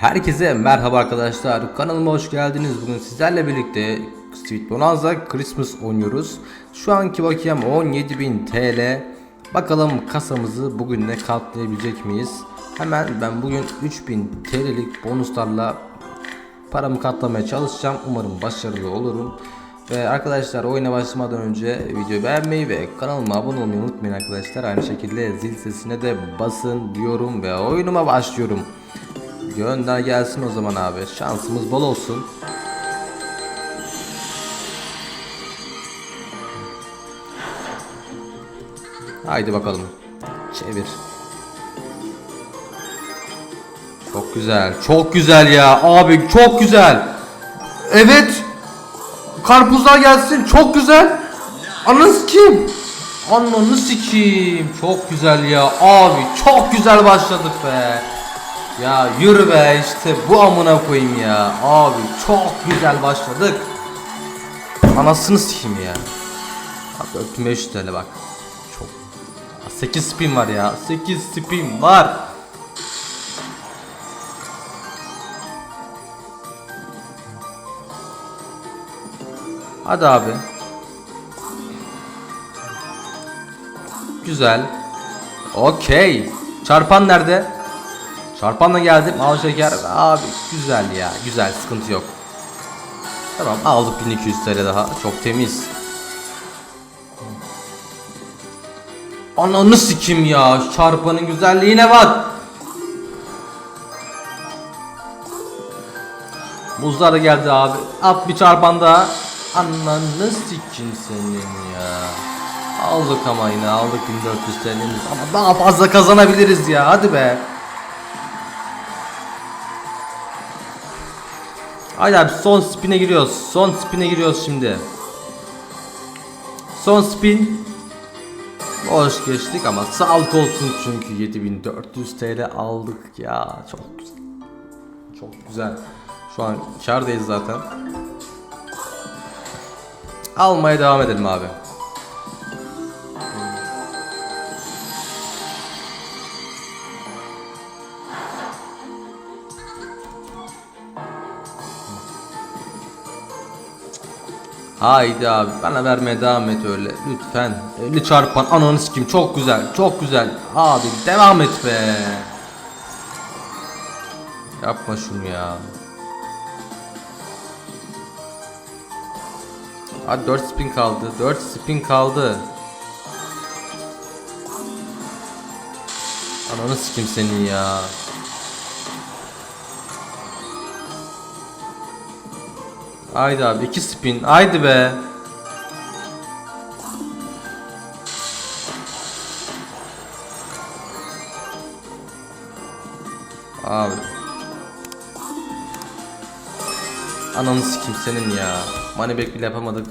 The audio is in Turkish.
Herkese merhaba arkadaşlar. Kanalıma hoş geldiniz. Bugün sizlerle birlikte Sweet Bonanza Christmas oynuyoruz. Şu anki bakiyem 17.000 TL. Bakalım kasamızı bugün de katlayabilecek miyiz? Hemen ben bugün 3000 TL'lik bonuslarla paramı katlamaya çalışacağım. Umarım başarılı olurum. Ve arkadaşlar oyuna başlamadan önce videoyu beğenmeyi ve kanalıma abone olmayı unutmayın arkadaşlar. Aynı şekilde zil sesine de basın diyorum ve oyunuma başlıyorum. Gönder gelsin o zaman abi. Şansımız bol olsun. Haydi bakalım. Çevir. Çok güzel. Çok güzel ya. Abi çok güzel. Evet. Karpuzlar gelsin. Çok güzel. Ananı kim? Ananı sikeyim. Çok güzel ya. Abi çok güzel başladık be. Ya yürü be işte bu amına koyayım ya. Abi çok güzel başladık. Anasını sikeyim ya. Bak 4500 TL bak. Çok. 8 spin var ya. 8 spin var. Hadi abi. Güzel. Okey. Çarpan nerede? Çarpanla geldim. Al şeker. Abi güzel ya. Güzel. Sıkıntı yok. Tamam aldık 1200 TL daha. Çok temiz. Ananı sikim ya. Çarpanın güzelliğine bak. Buzlar geldi abi. At bir çarpan daha. Ananı sikim senin ya. Aldık ama yine aldık 1400 TL'miz ama daha fazla kazanabiliriz ya hadi be. Haydi abi son spin'e giriyoruz. Son spin'e giriyoruz şimdi. Son spin. Hoş geçtik ama sağlık olsun çünkü 7400 TL aldık ya. Çok güzel. Çok güzel. Şu an kardayız zaten. Almaya devam edelim abi. Haydi abi bana vermeye devam et öyle lütfen. 50 çarpan ananı sikim çok güzel çok güzel. Abi devam et be. Yapma şunu ya. Hadi 4 spin kaldı 4 spin kaldı. Ananı sikim senin ya Haydi abi 2 spin. Haydi be. Abi. Ananı sikim senin ya. Money back bile yapamadık.